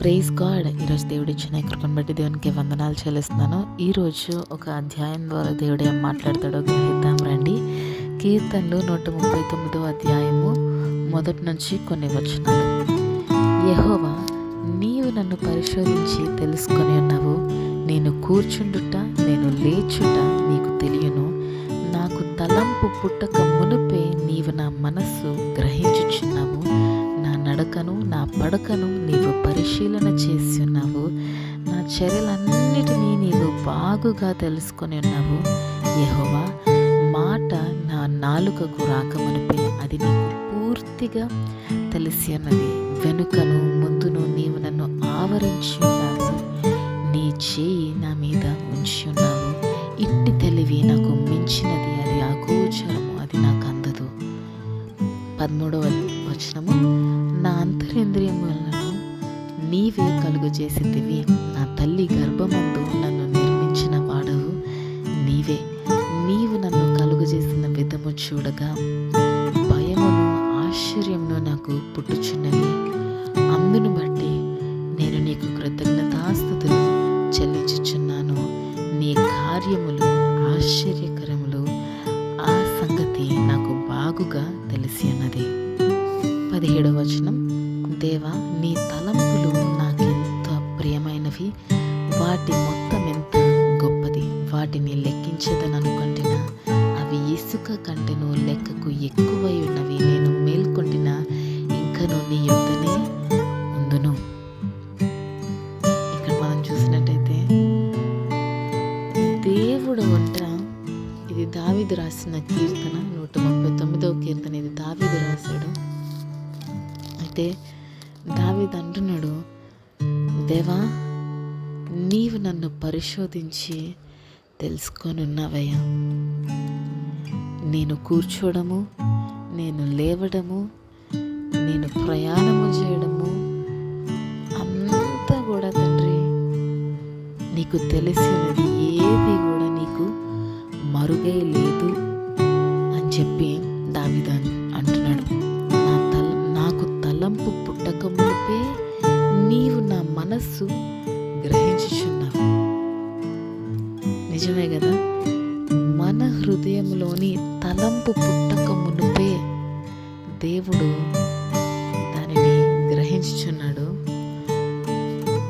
Praise God ఈరోజు దేవుడు ఇచ్చిన కృపను బట్టి దేవునికి వందనాలు చెల్లిస్తున్నాను. ఈరోజు ఒక అధ్యాయం ద్వారా దేవుడు ఏం మాట్లాడతాడో గ్రహిద్దాం రండి. కీర్తనలు నూట ముప్పై తొమ్మిదో అధ్యాయము మొదటి నుంచి కొన్ని వచనాలు. యహోవా నీవు నన్ను పరిశోధించి తెలుసుకొని ఉన్నావు. నేను కూర్చుండుట నేను లేచుట నీకు తెలియను. నాకు తలంపు పుట్టక మునుపే నీవు నా మనస్సు గ్రహించుచున్నావు. నడకను నా పడకను నీవు పరిశీలన చేసి ఉన్నావు నా చర్యలన్నిటినీ నీవు బాగుగా తెలుసుకొని ఉన్నావు. యహోవా మాట నా నాలుకకు రాకమునిపే అది నీకు పూర్తిగా తెలిసి అన్నది వెనుకను ముందును నీవు నన్ను ఆవరించి ఉన్నావు నీ చేయి నా మీద ఉంచి ఉన్నావు ఇట్టి తెలివి నాకు మించినది అది అగోచరము అది నాకు అందదు. పదమూడవ కలుగు చేసినవి నా తల్లి గర్భమందు నన్ను నిర్మించిన వాడవు. నీవే. నీవు నన్ను కలుగు చేసిన విధము చూడగా భయమును ఆశ్చర్యమును నాకు పుట్టుచున్నవి. అందును బట్టి నేను నీకు కృతజ్ఞతాస్థుతులు చెల్లించుచున్నాను. నీ కార్యములు ఆశ్చర్యకరములు. ఆ సంగతి నాకు బాగుగా తెలిసి ఉన్నది పదిహేడవ వచనం. దేవా నీ తలంపులు ఉన్నవి వాటి మొత్తం ఎంత గొప్పది? వాటిని లెక్కించదననుకుంటున్న అవి ఇసుక కంటెను లెక్కకు ఎక్కువై ఉన్నవి. నేను మేల్కొంటిన ఇంకను నీ యొక్కనే ఉందును. ఇక్కడ మనం చూసినట్టయితే దేవుడు వంట ఇది దావిది రాసిన కీర్తన పరిశోధించి తెలుసుకొనున్నావయ్యా. నేను కూర్చోవడము నేను లేవడము నేను ప్రయాణము చేయడము అంతా కూడా తండ్రి నీకు తెలిసినది ఏది కూడా నీకు మరుగై లేదు అని చెప్పి దావిదాన్ అంటున్నాడు. నా తల నాకు తలంపు పుట్టక నీవు నా మనస్సు గ్రహించుచున్నావు. నిజమే కదా? మన హృదయంలోని తలంపు పుట్టక మునిపే దేవుడు దానిని గ్రహించుచున్నాడు.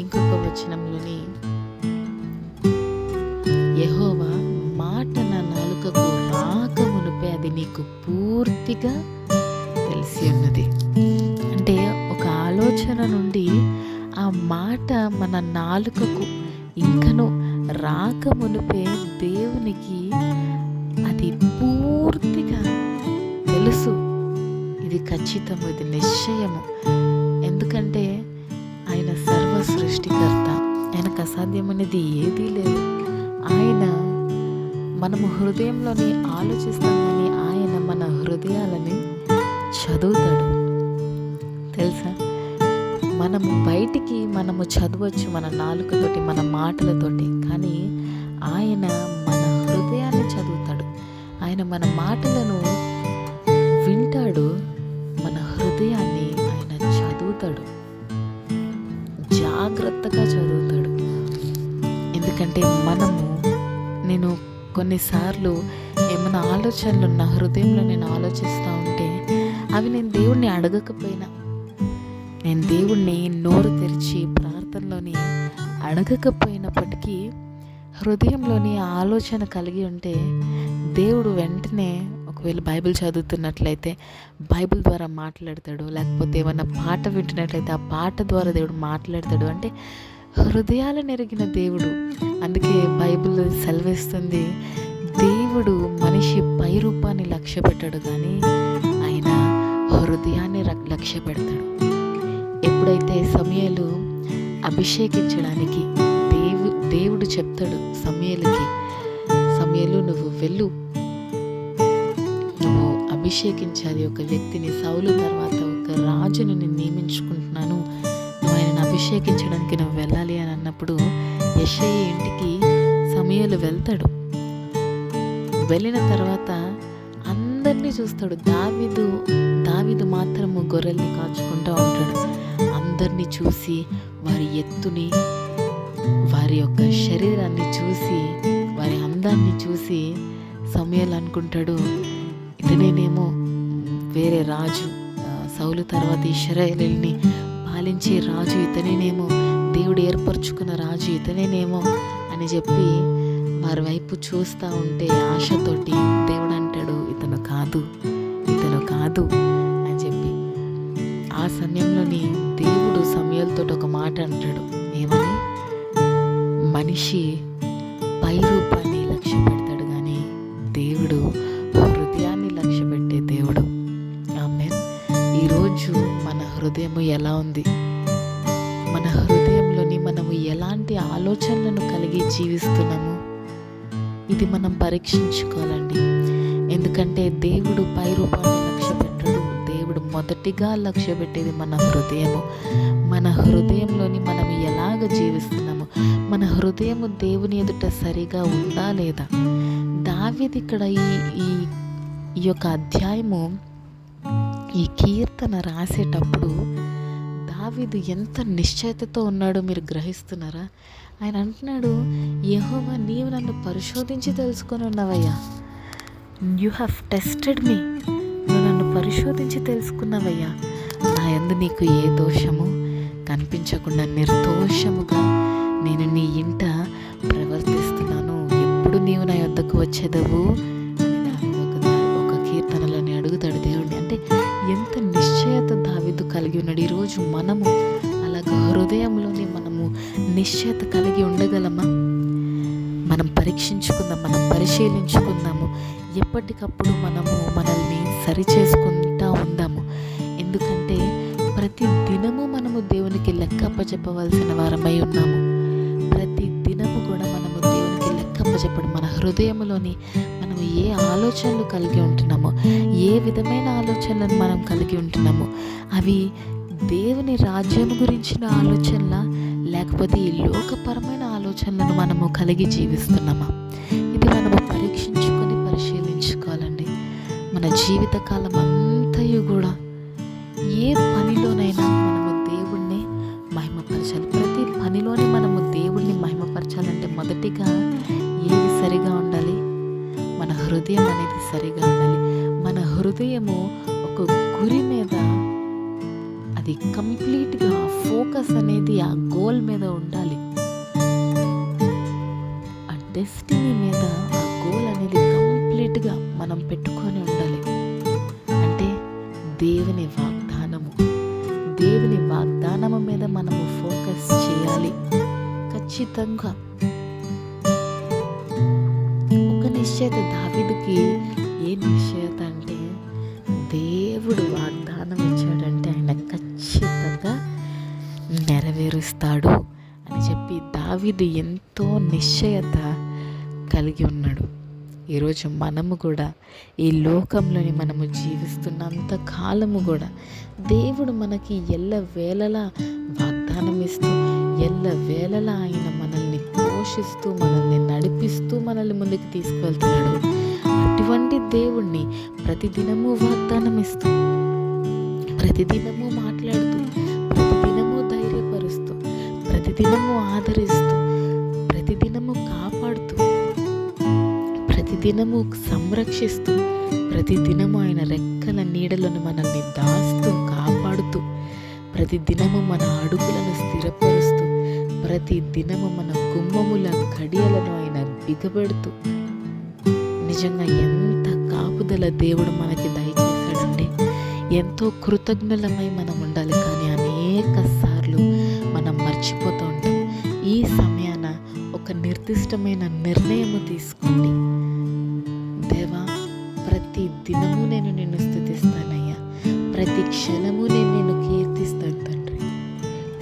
ఇంకొక వచనంలోని యహోవా మాట నా నాలుకకు రాక మునిపే అది నీకు పూర్తిగా తెలిసి ఉన్నది. అంటే ఒక ఆలోచన నుండి ఆ మాట మన నాలుకకు ఇంకను రాకమునిపే దేవునికి అది పూర్తిగా తెలుసు. ఇది ఖచ్చితము ఇది నిశ్చయము. ఎందుకంటే ఆయన సర్వ సృష్టికర్త. ఆయనకు అసాధ్యమనేది ఏదీ లేదు. ఆయన మనము హృదయంలోని ఆలోచిస్తామని ఆయన మన హృదయాలని చదువుతాడు. మనము బయటికి మనము చదవచ్చు మన నాలుకతోటి మన మాటలతోటి. కానీ ఆయన మన హృదయాన్ని చదువుతాడు. ఆయన మన మాటలను వింటాడు. మన హృదయాన్ని ఆయన చదువుతాడు. జాగ్రత్తగా చదువుతాడు. ఎందుకంటే మనము నేను కొన్నిసార్లు ఏమైనా ఆలోచనలు నా హృదయంలో నేను ఆలోచిస్తూ ఉంటే అవి నేను దేవుణ్ణి అడగకపోయినా నేను దేవుణ్ణి నోరు తెరిచి ప్రార్థనలోని అడగకపోయినప్పటికీ హృదయంలోని ఆలోచన కలిగి ఉంటే దేవుడు వెంటనే ఒకవేళ బైబిల్ చదువుతున్నట్లయితే బైబిల్ ద్వారా మాట్లాడతాడు. లేకపోతే ఏమన్నా పాట వింటున్నట్లయితే ఆ పాట ద్వారా దేవుడు మాట్లాడతాడు. అంటే హృదయాలు నెరిగిన దేవుడు. అందుకే బైబిల్ సెలవిస్తుంది దేవుడు మనిషి పై రూపాన్ని లక్ష్య పెట్టాడు కానీ ఆయన హృదయాన్ని లక్ష్య పెడతాడు ఎప్పుడైతే సమయాలు అభిషేకించడానికి దేవు దేవుడు చెప్తాడు సమయలకి సమయలు నువ్వు వెళ్ళు. నువ్వు అభిషేకించాలి ఒక వ్యక్తిని. సౌలు తర్వాత ఒక రాజుని నేను నియమించుకుంటున్నాను. నువ్వు ఆయనను అభిషేకించడానికి నువ్వు వెళ్ళాలి అని అన్నప్పుడు యశయ్య ఇంటికి సమయాలు వెళ్తాడు. వెళ్ళిన తర్వాత అందరినీ చూస్తాడు. దావిదు దావిదు మాత్రము గొర్రెల్ని కాచుకుంటూ ఉంటాడు. అందరినీ చూసి వారి ఎత్తుని వారి యొక్క శరీరాన్ని చూసి వారి అందాన్ని చూసి సమయాలు అనుకుంటాడు. ఇతనేనేమో వేరే రాజు. సౌలు తర్వాత ఇస్రాయేలీని పాలించే రాజు ఇతనేనేమో దేవుడు ఏర్పరచుకున్న రాజు ఇతనేనేమో అని చెప్పి వారి వైపు చూస్తూ ఉంటే ఆశతోటి దేవుడు అంటాడు ఇతను కాదు ఇతను కాదు అని చెప్పి. ఆ సమయంలోని దేవుడు సమయాలతో ఒక మాట అంటాడు. ఏమని? మనిషి పై రూపాన్ని లక్ష్య పెడతాడు కానీ దేవుడు హృదయాన్ని లక్ష్య పెట్టే దేవుడు. ఆమె ఈరోజు మన హృదయం ఎలా ఉంది? మన హృదయంలోని మనము ఎలాంటి ఆలోచనలను కలిగి జీవిస్తున్నాము? ఇది మనం పరీక్షించుకోవాలండి. ఎందుకంటే దేవుడు పై రూపాన్ని మొదటిగా లక్ష్య పెట్టేది మన హృదయము. మన హృదయంలోని మనం ఎలాగ జీవిస్తున్నాము? మన హృదయము దేవుని ఎదుట సరిగా ఉందా లేదా? దావిది ఇక్కడ ఈ ఈ ఈ యొక్క అధ్యాయము ఈ కీర్తన రాసేటప్పుడు దావిదు ఎంత నిశ్చయతతో ఉన్నాడో మీరు గ్రహిస్తున్నారా? ఆయన అంటున్నాడు యహోవా నీవు నన్ను పరిశోధించి తెలుసుకొని ఉన్నావయ్యా. యు హ్యావ్ టెస్టెడ్ మీ పరిశోధించి తెలుసుకున్నావయ్యా. నా యందు నీకు ఏ దోషము కనిపించకుండా నిర్దోషముగా నేను నీ ఇంట ప్రవర్తిస్తున్నాను. ఎప్పుడు నీవు నా యొద్దకు వచ్చేదవు? ఒక ఒక కీర్తనలోని అడుగుతాడు దేవుడిని అంటే ఎంత నిశ్చయత దావిదు కలిగి ఉన్నాడు. ఈరోజు మనము అలాగ హృదయంలోని మనము నిశ్చయత కలిగి ఉండగలమా? మనం పరీక్షించుకుందాం మనం పరిశీలించుకుందాము. ఎప్పటికప్పుడు మనము మనల్ని సరి చేసుకుంటా ఉందాము. ఎందుకంటే ప్రతి దినము మనము దేవునికి లెక్క అప్పచెప్పవలసిన వారమై ఉన్నాము. ప్రతి దినము కూడా మనము దేవునికి లెక్క అప్పచెప్పడం మన హృదయంలోని మనము ఏ ఆలోచనలు కలిగి ఉంటున్నామో ఏ విధమైన ఆలోచనలను మనం కలిగి ఉంటున్నామో అవి దేవుని రాజ్యం గురించిన ఆలోచనల లేకపోతే ఈ లోకపరమైన ఆలోచనలను మనము కలిగి జీవిస్తున్నామా? జీవితకాలం అంతయు కూడా ఏ పనిలోనైనా మనము దేవుణ్ణి మహిమపరచాలి. ప్రతి పనిలోని మనము దేవుణ్ణి మహిమపరచాలంటే మొదటిగా ఏది సరిగా ఉండాలి? మన హృదయం అనేది సరిగా ఉండాలి. మన హృదయము ఒక గురి మీద అది కంప్లీట్గా ఫోకస్ అనేది ఆ గోల్ మీద ఉండాలి. ఆ డెస్టినీ మీద ఆ గోల్ అనేది కంప్లీట్గా మనం పెట్టుకొని ఉండాలి. అంటే దేవుని వాగ్దానము. దేవుని వాగ్దానము మీద మనము ఫోకస్ చేయాలి. ఖచ్చితంగా. ఒక నిశ్చయత దావిదికి ఏ నిశ్చయత అంటే దేవుడు వాగ్దానం ఇచ్చాడంటే ఆయన ఖచ్చితంగా నెరవేరుస్తాడు అని చెప్పి దావీదు ఎంతో నిశ్చయత కలిగి ఉన్నాడు. ఈరోజు మనము కూడా ఈ లోకంలోని మనము జీవిస్తున్నంత కాలము కూడా దేవుడు మనకి ఎల్ల వేళలా వాగ్దానం ఇస్తూ ఎల్ల వేళలా ఆయన మనల్ని పోషిస్తూ మనల్ని నడిపిస్తూ మనల్ని ముందుకు తీసుకువెళ్తున్నాడు. అటువంటి దేవుణ్ణి ప్రతిదినము వాగ్దానం ఇస్తూ ప్రతిదినము మాట్లాడుతూ ప్రతిదినము ధైర్యపరుస్తూ ప్రతిదినము ఆదరిస్తూ ప్రతిదినము సంరక్షిస్తూ ప్రతిదినము ఆయన రెక్కల నీడలను మనల్ని దాస్తూ కాపాడుతూ ప్రతిదినము మన అడుగులను స్థిరపరుస్తూ ప్రతి దినము మన గుమ్మముల కడియలను ఆయన బిగబెడుతూ నిజంగా ఎంత కాపుదల దేవుడు మనకి దయచేశాడంటే ఎంతో కృతజ్ఞులమై మనం ఉండాలి. కానీ అనేక సార్లు మనం మర్చిపోతూ ఉంటాం. ఈ సమయాన ఒక నిర్దిష్టమైన నిర్ణయము తీసుకోండి. ప్రతి దినము నేను నిన్ను స్థుతిస్తానయ్యా. ప్రతి క్షణము నేను నిన్ను కీర్తిస్తాను తండ్రి.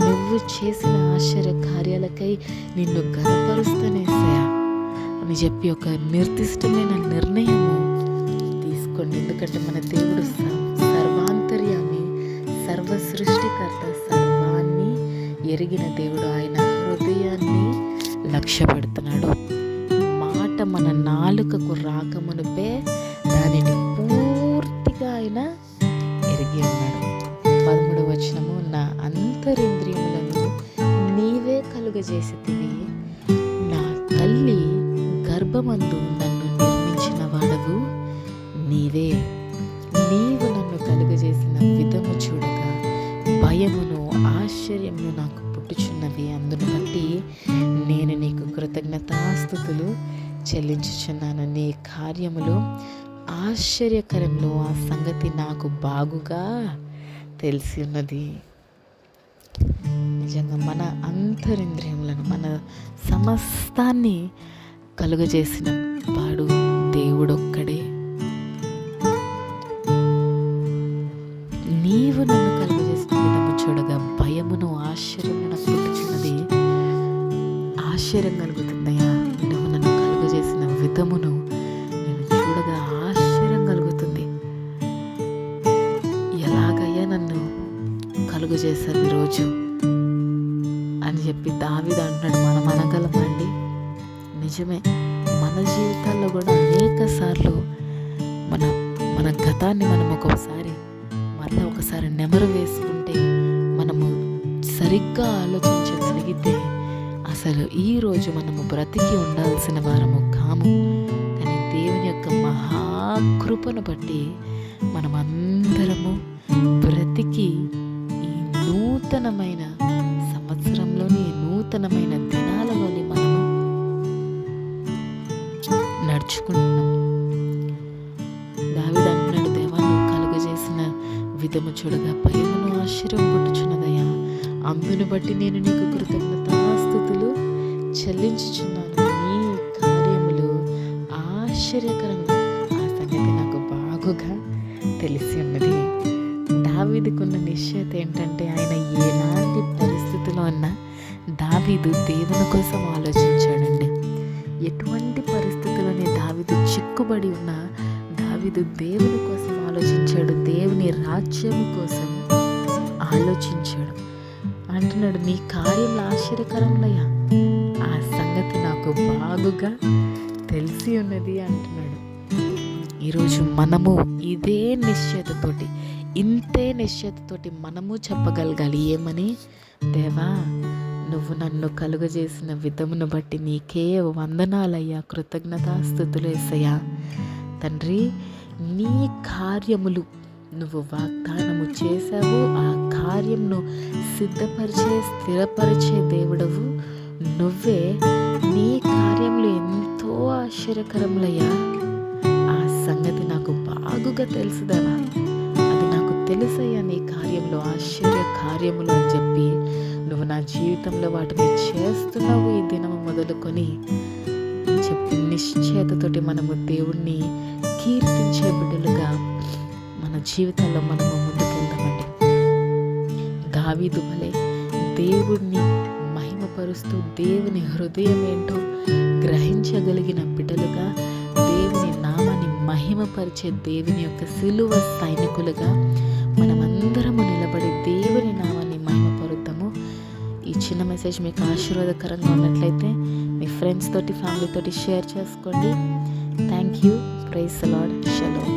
నువ్వు చేసిన ఆశ్చర్య కార్యాలకై నిన్ను గనపరుస్తానేసయా అని చెప్పి ఒక నిర్దిష్టమైన నిర్ణయము తీసుకోండి. ఎందుకంటే మన దేవుడు స- సర్వాంతర్యామి సర్వ సృష్టికర్త సర్వాన్ని ఎరిగిన దేవుడు. ఆయన హృదయాన్ని లక్ష్యపెడుతున్నాడు. మాట మన నాలుకకు రాకమునుపే దానిని పూర్తిగా ఆయన ఎరిగి ఉన్నాడు. పదమూడు వచనము నా అంతరింద్రియ కలుగజేసితివి. నా తల్లి గర్భమందు నన్ను నిర్మించిన వాడవు నీవే నీవు నన్ను కలుగజేసిన విధము చూడగా భయమును ఆశ్చర్యమును నాకు పుట్టుచున్నవి. అందును బట్టి నేను నీకు కృతజ్ఞతాస్థుతులు చెల్లించుచున్నాను. నీ కార్యములు ఆశ్చర్యకరంలో ఆ సంగతి నాకు బాగుగా తెలిసి ఉన్నది నిజంగా మన అంతరింద్రియములను మన సమస్తాన్ని కలుగజేసిన వాడు దేవుడొక్కడే. నీవు నన్ను కలుగజేసిన విధము చూడగా భయమును ఆశ్చర్యమును పుట్టుచున్నది. ఆశ్చర్యం కలుగుతుందయ్యా. నువ్వు నన్ను కలుగజేసిన విధమును నిజమే. మన జీవితాల్లో కూడా అనేక సార్లు మన మన గతాన్ని మనం ఒకసారి మళ్ళీ ఒకసారి నెమరు వేసుకుంటే మనము సరిగ్గా ఆలోచించగలిగితే అసలు ఈ రోజు మనము బ్రతికి ఉండాల్సిన వారము కాము. కానీ దేవుని యొక్క మహాకృపను బట్టి మనమందరము బ్రతికి ఈ నూతనమైన సంవత్సరంలోని నూతనమైన నడుచుకుంటున్నాం దావిద అంటున్నాడు దేవా కలుగజేసిన విధము చూడగా భయమును ఆశ్చర్యం అందును బట్టి నేను నీకు కృతజ్ఞతాస్థుతులు చెల్లించుచున్నాను. నీ కార్యములు ఆశ్చర్యకరంగా ఆ సంగతి నాకు బాగుగా తెలిసి ఉన్నది. దావీదుకున్న నిశ్చయత ఏంటంటే ఆయన ఎలాంటి పరిస్థితిలో ఉన్నా దావీదు దేవుని కోసం ఆలోచించాడండి. ఎటువంటి పరిస్థితి మొక్కుబడి ఉన్న దావిదు దేవుని కోసం ఆలోచించాడు దేవుని రాజ్యం కోసం ఆలోచించాడు. అంటున్నాడు నీ కార్యంలో ఆశ్చర్యకరములయ్యా. ఆ సంగతి నాకు బాగుగా తెలిసి ఉన్నది అంటున్నాడు. ఈరోజు మనము ఇదే నిశ్చయతతోటి ఇంతే నిశ్చయతతోటి మనము చెప్పగలగాలి. ఏమని? దేవా నువ్వు నన్ను కలుగజేసిన విధమును బట్టి నీకే వందనాలయ్యా. కృతజ్ఞతాస్థుతులు వేసయ్యా తండ్రి నీ కార్యములు నువ్వు వాగ్దానము చేశావు ఆ కార్యంను సిద్ధపరిచే స్థిరపరిచే దేవుడవు. నువ్వే నీ కార్యములు ఎంతో ఆశ్చర్యకరములయ్యా. ఆ సంగతి నాకు బాగుగా తెలుసుదవా అది నాకు తెలుసయ్యా నీ కార్యంలో ఆశ్చర్య కార్యములు అని చెప్పి. నువ్వు నా జీవితంలో వాటిని చేస్తున్నావు ఈ దినము మొదలుకొని అని చెప్పి మనము దేవుణ్ణి కీర్తించే బిడ్డలుగా మన జీవితంలో మనము ముందుకెళ్దామండి. దావీదు వలె దేవుణ్ణి మహిమపరుస్తూ దేవుని హృదయం ఏంటో గ్రహించగలిగిన బిడ్డలుగా దేవుని నామాన్ని మహిమపరిచే దేవుని యొక్క సిలువ సైనికులుగా మనమందరము నిలబడి చిన్న మెసేజ్ మీకు ఆశీర్వాదకరంగా ఉన్నట్లయితే మీ ఫ్రెండ్స్ తోటి ఫ్యామిలీ తోటి షేర్ చేసుకోండి. Thank you praise lord షలో